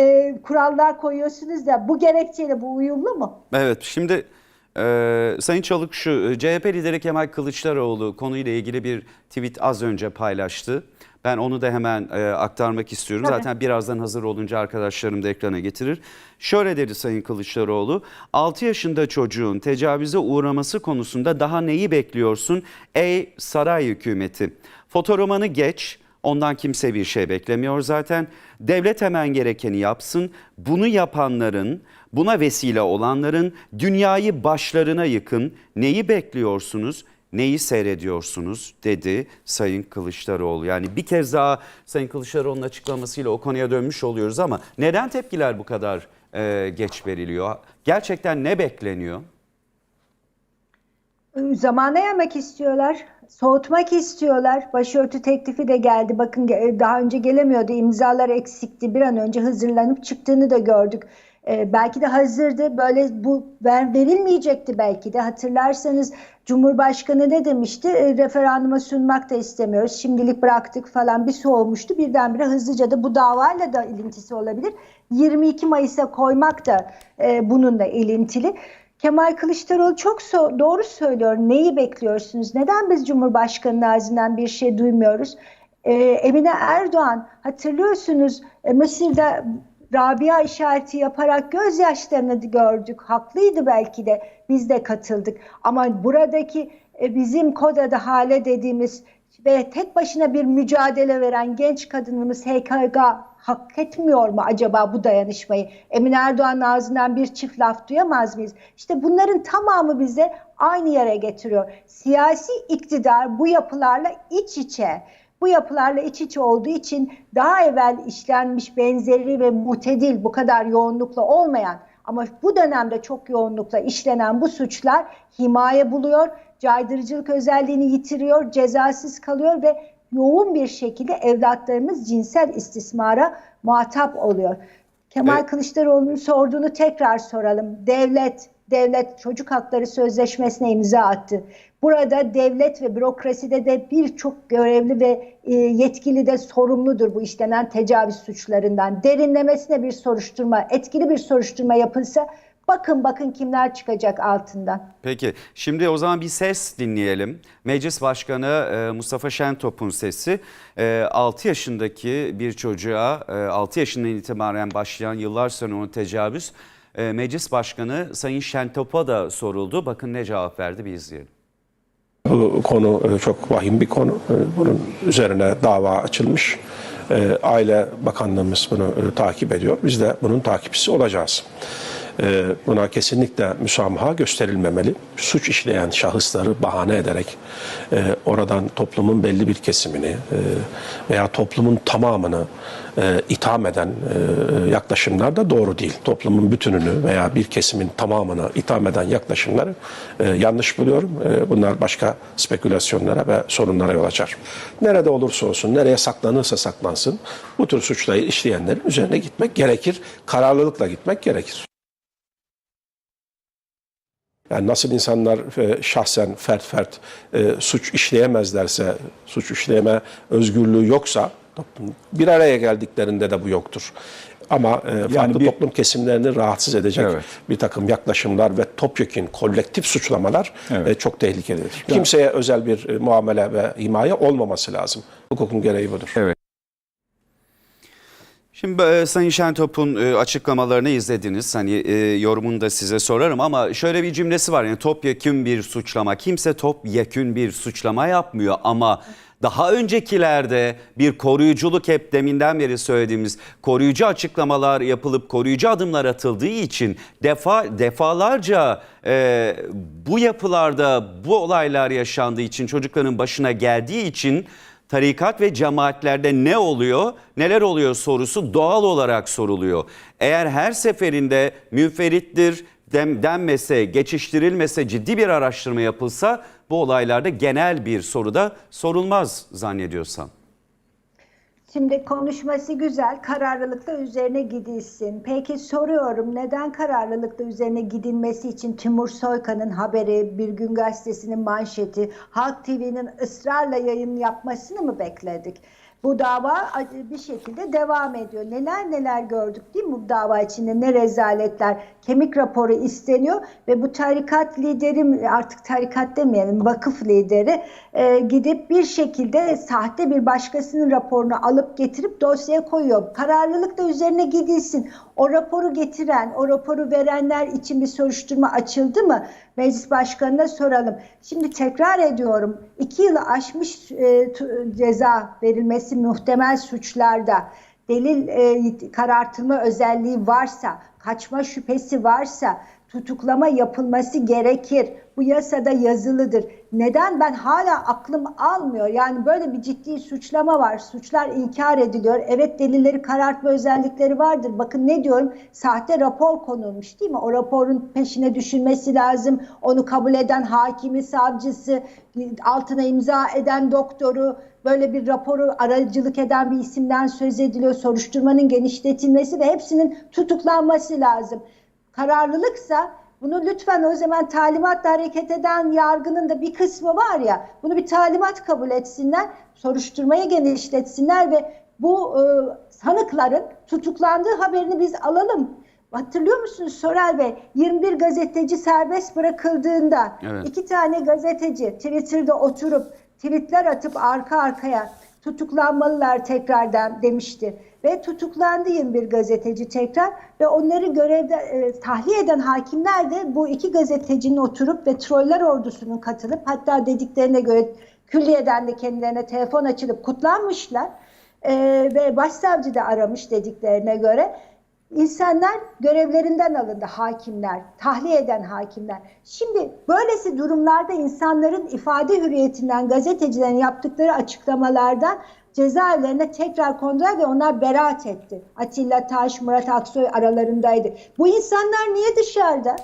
e, kurallar koyuyorsunuz da bu gerekçeyle bu uyumlu mu? Evet şimdi e, Sayın Çalık şu CHP lideri Kemal Kılıçdaroğlu konuyla ilgili bir tweet az önce paylaştı. Ben onu da hemen e, aktarmak istiyorum. Tabii. Zaten birazdan hazır olunca arkadaşlarım da ekrana getirir. Şöyle dedi Sayın Kılıçdaroğlu. 6 yaşında çocuğun tecavüze uğraması konusunda daha neyi bekliyorsun ey saray hükümeti? Fotoromanı geç. Ondan kimse bir şey beklemiyor zaten. Devlet hemen gerekeni yapsın. Bunu yapanların, buna vesile olanların dünyayı başlarına yıkın. Neyi bekliyorsunuz? Neyi seyrediyorsunuz dedi Sayın Kılıçdaroğlu. Yani bir kez daha Sayın Kılıçdaroğlu'nun açıklamasıyla o konuya dönmüş oluyoruz ama neden tepkiler bu kadar e, geç veriliyor? Gerçekten ne bekleniyor? Zamana yaymak istiyorlar, soğutmak istiyorlar. Başörtü teklifi de geldi. Bakın ge- daha önce gelemiyordu, imzalar eksikti. Bir an önce hazırlanıp çıktığını da gördük. Ee, belki de hazırdı. Böyle bu ver, verilmeyecekti belki de. Hatırlarsanız Cumhurbaşkanı ne demişti? E, referanduma sunmak da istemiyoruz. Şimdilik bıraktık falan bir soğumuştu. Birdenbire hızlıca da bu davayla da ilintisi olabilir. 22 Mayıs'a koymak da e, bununla ilintili. Kemal Kılıçdaroğlu çok so- doğru söylüyor. Neyi bekliyorsunuz? Neden biz Cumhurbaşkanı'nın ağzından bir şey duymuyoruz? Ee, Emine Erdoğan hatırlıyorsunuz e, Mısır'da Rabia işareti yaparak gözyaşlarını gördük. Haklıydı belki de biz de katıldık. Ama buradaki e, bizim Koda'da hale dediğimiz ve tek başına bir mücadele veren genç kadınımız HKG hak etmiyor mu acaba bu dayanışmayı? Emine Erdoğan'ın ağzından bir çift laf duyamaz mıyız? İşte bunların tamamı bize aynı yere getiriyor. Siyasi iktidar bu yapılarla iç içe. Bu yapılarla iç içe olduğu için daha evvel işlenmiş benzeri ve mutedil bu kadar yoğunlukla olmayan ama bu dönemde çok yoğunlukla işlenen bu suçlar himaye buluyor, caydırıcılık özelliğini yitiriyor, cezasız kalıyor ve yoğun bir şekilde evlatlarımız cinsel istismara muhatap oluyor. Kemal Evet. Kılıçdaroğlu'nun sorduğunu tekrar soralım. Devlet, devlet çocuk hakları sözleşmesine imza attı. Burada devlet ve bürokraside de birçok görevli ve e, yetkili de sorumludur bu işlenen tecavüz suçlarından. Derinlemesine bir soruşturma, etkili bir soruşturma yapılsa bakın bakın kimler çıkacak altından. Peki şimdi o zaman bir ses dinleyelim. Meclis Başkanı e, Mustafa Şentop'un sesi E, 6 yaşındaki bir çocuğa e, 6 yaşından itibaren başlayan yıllar sonra onu tecavüz e, Meclis Başkanı Sayın Şentop'a da soruldu. Bakın ne cevap verdi bir izleyelim. Bu konu e, çok vahim bir konu. E, Bunun üzerine dava açılmış. E, Aile Bakanlığımız bunu e, takip ediyor. Biz de bunun takipçisi olacağız. E, Buna kesinlikle müsamaha gösterilmemeli. Suç işleyen şahısları bahane ederek e, oradan toplumun belli bir kesimini e, veya toplumun tamamını e, itham eden yaklaşımlar da doğru değil. Toplumun bütününü veya bir kesimin tamamını itham eden yaklaşımları yanlış buluyorum. Bunlar başka spekülasyonlara ve sorunlara yol açar. Nerede olursa olsun, nereye saklanırsa saklansın bu tür suçları işleyenlerin üzerine gitmek gerekir. Kararlılıkla gitmek gerekir. Yani nasıl insanlar e, şahsen fert fert e, suç işleyemezlerse, suç işleyeme özgürlüğü yoksa bir araya geldiklerinde de bu yoktur. Ama e, farklı bir- toplum kesimlerini rahatsız edecek Evet. bir takım yaklaşımlar ve topyekün kolektif suçlamalar Evet. e, çok tehlikelidir. Kimseye özel bir e, muamele ve himaye olmaması lazım. Hukukun gereği budur. Evet. Şimdi e, Sayın Şentop'un e, açıklamalarını izlediniz. Hani e, yorumunu da size sorarım ama şöyle bir cümlesi var. Yani topyekün bir suçlama. Kimse topyekün bir suçlama yapmıyor ama daha öncekilerde bir koruyuculuk hep deminden beri söylediğimiz koruyucu açıklamalar yapılıp koruyucu adımlar atıldığı için defa defalarca e, bu yapılarda bu olaylar yaşandığı için çocukların başına geldiği için tarikat ve cemaatlerde ne oluyor, neler oluyor sorusu doğal olarak soruluyor. Eğer her seferinde münferittir dem, denmese, geçiştirilmese, ciddi bir araştırma yapılsa bu olaylarda genel bir soru da sorulmaz zannediyorsam. Şimdi konuşması güzel, kararlılıkla üzerine gidilsin. Peki soruyorum neden kararlılıkla üzerine gidilmesi için Timur Soykan'ın haberi, Bir Gün Gazetesi'nin manşeti, Halk TV'nin ısrarla yayın yapmasını mı bekledik? Bu dava bir şekilde devam ediyor. Neler neler gördük değil mi bu dava içinde ne rezaletler. Kemik raporu isteniyor ve bu tarikat lideri artık tarikat demeyelim vakıf lideri e, gidip bir şekilde sahte bir başkasının raporunu alıp getirip dosyaya koyuyor. Kararlılık da üzerine gidilsin. O raporu getiren, o raporu verenler için bir soruşturma açıldı mı? Meclis Başkanı'na soralım. Şimdi tekrar ediyorum. iki yılı aşmış e, ceza verilmesi muhtemel suçlarda delil e, karartılma özelliği varsa, kaçma şüphesi varsa tutuklama yapılması gerekir. Bu yasada yazılıdır. Neden ben hala aklım almıyor? Yani böyle bir ciddi suçlama var. Suçlar inkar ediliyor. Evet delilleri karartma özellikleri vardır. Bakın ne diyorum? Sahte rapor konulmuş değil mi? O raporun peşine düşülmesi lazım. Onu kabul eden hakimi, savcısı, altına imza eden doktoru, böyle bir raporu aracılık eden bir isimden söz ediliyor. Soruşturmanın genişletilmesi ve hepsinin tutuklanması lazım. Kararlılıksa bunu lütfen o zaman talimatla hareket eden yargının da bir kısmı var ya bunu bir talimat kabul etsinler, soruşturmayı genişletsinler ve bu e, sanıkların tutuklandığı haberini biz alalım. Hatırlıyor musunuz Soral Bey? 21 gazeteci serbest bırakıldığında Evet. iki tane gazeteci Twitter'da oturup tweetler atıp arka arkaya tutuklanmalılar tekrardan demişti. Ve tutuklandı 21 gazeteci tekrar ve onları görevde e, tahliye eden hakimler de bu iki gazetecinin oturup ve troller ordusunun katılıp hatta dediklerine göre külliyeden de kendilerine telefon açılıp kutlanmışlar. E, ve başsavcı da aramış dediklerine göre. İnsanlar görevlerinden alındı hakimler, tahliye eden hakimler. Şimdi böylesi durumlarda insanların ifade hürriyetinden, gazetecilerin yaptıkları açıklamalardan cezaevlerine tekrar kondular ve onlar beraat etti. Atilla Taş, Murat Aksoy aralarındaydı. Bu insanlar niye dışarıda?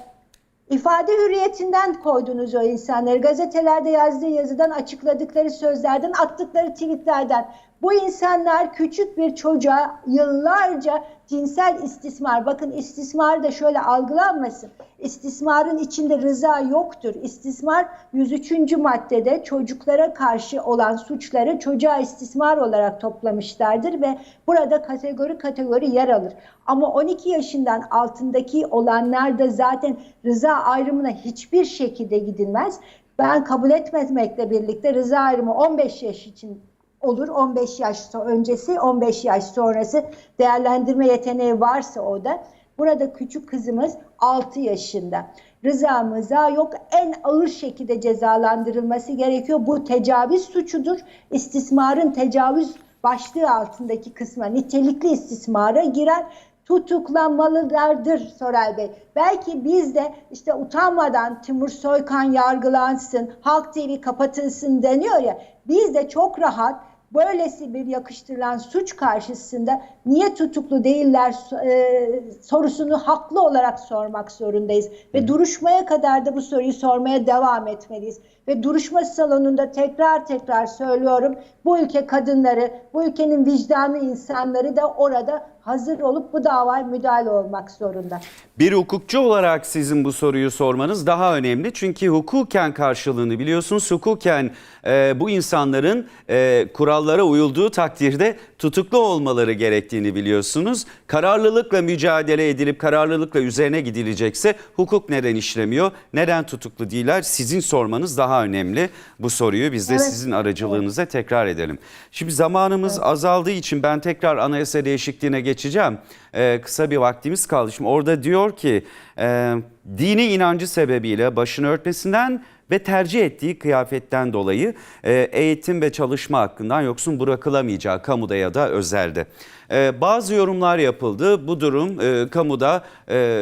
İfade hürriyetinden koydunuz o insanları. Gazetelerde yazdığı yazıdan, açıkladıkları sözlerden, attıkları tweetlerden. Bu insanlar küçük bir çocuğa yıllarca cinsel istismar, bakın istismar da şöyle algılanmasın. İstismarın içinde rıza yoktur. İstismar 103. maddede çocuklara karşı olan suçları çocuğa istismar olarak toplamışlardır ve burada kategori kategori yer alır. Ama 12 yaşından altındaki olanlarda zaten rıza ayrımına hiçbir şekilde gidilmez. Ben kabul etmemekle birlikte rıza ayrımı 15 yaş için olur. 15 yaş öncesi, 15 yaş sonrası değerlendirme yeteneği varsa o da. Burada küçük kızımız 6 yaşında. Rıza mıza yok. En ağır şekilde cezalandırılması gerekiyor. Bu tecavüz suçudur. İstismarın tecavüz başlığı altındaki kısma nitelikli istismara girer tutuklanmalılardır Soray Bey. Belki biz de işte utanmadan Timur Soykan yargılansın, Halk TV kapatılsın deniyor ya. Biz de çok rahat böylesi bir yakıştırılan suç karşısında niye tutuklu değiller e, sorusunu haklı olarak sormak zorundayız. Ve duruşmaya kadar da bu soruyu sormaya devam etmeliyiz. Ve duruşma salonunda tekrar tekrar söylüyorum bu ülke kadınları, bu ülkenin vicdanlı insanları da orada hazır olup bu davaya müdahale olmak zorunda. Bir hukukçu olarak sizin bu soruyu sormanız daha önemli. Çünkü hukuken karşılığını biliyorsunuz. Hukuken e, bu insanların e, kurallara uyulduğu takdirde tutuklu olmaları gerektiğini biliyorsunuz. Kararlılıkla mücadele edilip kararlılıkla üzerine gidilecekse hukuk neden işlemiyor? Neden tutuklu değiller? Sizin sormanız daha önemli. Bu soruyu biz de Evet. sizin aracılığınıza tekrar edelim. Şimdi zamanımız azaldığı için ben tekrar anayasa değişikliğine geçeceğim. Ee, kısa bir vaktimiz kaldı. Şimdi orada diyor ki e, dini inancı sebebiyle başını örtmesinden ve tercih ettiği kıyafetten dolayı e, eğitim ve çalışma hakkından yoksun bırakılamayacağı kamuda ya da özelde. E, bazı yorumlar yapıldı. Bu durum e, kamuda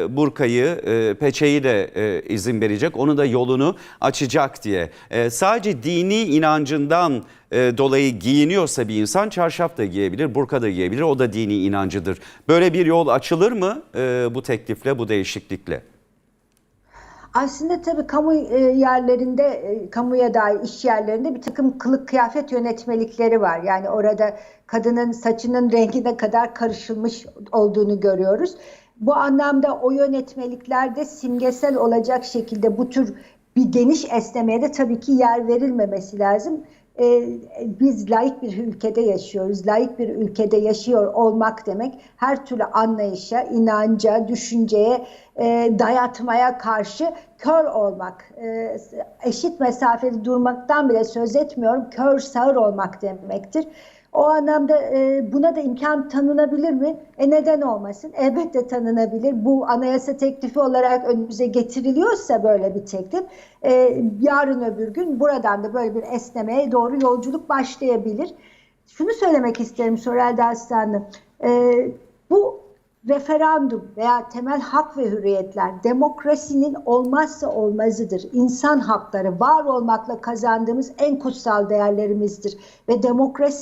burkayı, peçeyi de izin verecek. Onu da yolunu açacak diye. Sadece dini inancından dolayı giyiniyorsa bir insan çarşaf da giyebilir, burka da giyebilir. O da dini inancıdır. Böyle bir yol açılır mı bu teklifle, bu değişiklikle? Aslında tabii kamu e, yerlerinde, e, kamuya dair iş yerlerinde bir takım kılık kıyafet yönetmelikleri var. Yani orada kadının saçının rengine kadar karışılmış olduğunu görüyoruz. Bu anlamda o yönetmeliklerde simgesel olacak şekilde bu tür bir geniş esnemeye de tabii ki yer verilmemesi lazım. E, biz layık bir ülkede yaşıyoruz. Layık bir ülkede yaşıyor olmak demek her türlü anlayışa, inanca, düşünceye, e, dayatmaya karşı kör olmak. E, eşit mesafede durmaktan bile söz etmiyorum. Kör sağır olmak demektir. O anlamda e, buna da imkan tanınabilir mi? E neden olmasın? Elbette tanınabilir. Bu anayasa teklifi olarak önümüze getiriliyorsa böyle bir teklif, e, yarın öbür gün buradan da böyle bir esnemeye doğru yolculuk başlayabilir. Şunu söylemek isterim Sorel Derslanlı. E, bu referandum veya temel hak ve hürriyetler demokrasinin olmazsa olmazıdır. İnsan hakları var olmakla kazandığımız en kutsal değerlerimizdir ve demokrasi